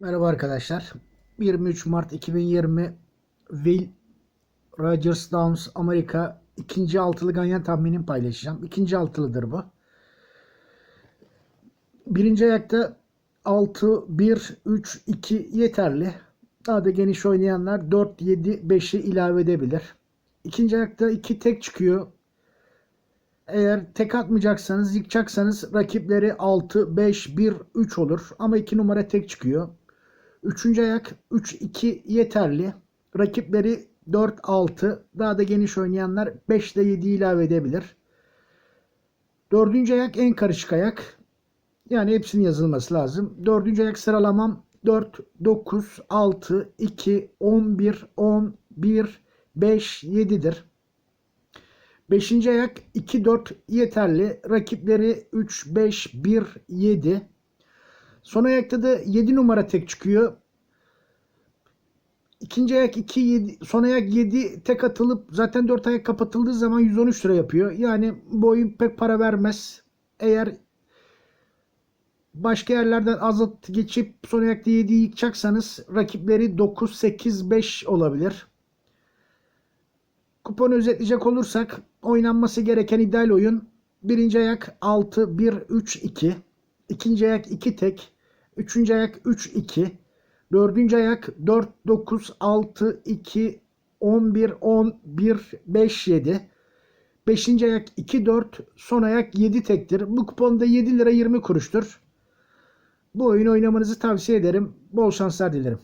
Merhaba arkadaşlar. 23 Mart 2020 Will Rogers Downs Amerika ikinci altılı ganyan tahminini paylaşacağım. İkinci altılıdır bu. Birinci ayakta 6, 1, 3, 2 yeterli. Daha da geniş oynayanlar 4, 7, 5'i ilave edebilir. İkinci ayakta 2 tek çıkıyor. Eğer tek atmayacaksanız, yıkacaksanız rakipleri 6, 5, 1, 3 olur. Ama 2 numara tek çıkıyor. Üçüncü ayak 3-2 yeterli. Rakipleri 4-6. Daha da geniş oynayanlar 5 ile 7 ilave edebilir. Dördüncü ayak en karışık ayak. Yani hepsinin yazılması lazım. Dördüncü ayak sıralamam 4, 9, 6, 2, 11, 10, 1, 5, 7'dir. Beşinci ayak 2, 4 yeterli. Rakipleri 3, 5, 1, 7. Son ayakta da 7 numara tek çıkıyor. İkinci ayak 2 7 son ayak 7 tek atılıp zaten 4 ayak kapatıldığı zaman 113 lira yapıyor. Yani bu oyun pek para vermez. Eğer başka yerlerden azalt geçip son ayakta 7'yi yıkacaksanız rakipleri 9 8 5 olabilir. Kuponu özetleyecek olursak oynanması gereken ideal oyun birinci ayak 6 1 3 2 ikinci ayak 2 tek üçüncü ayak 3 2 dördüncü ayak 4 9 6 2 11 10 1 5 7 beşinci ayak 2 4 son ayak 7 tektir. Bu kuponda 7 lira 20 kuruştur. Bu oyunu oynamanızı tavsiye ederim. Bol şanslar dilerim.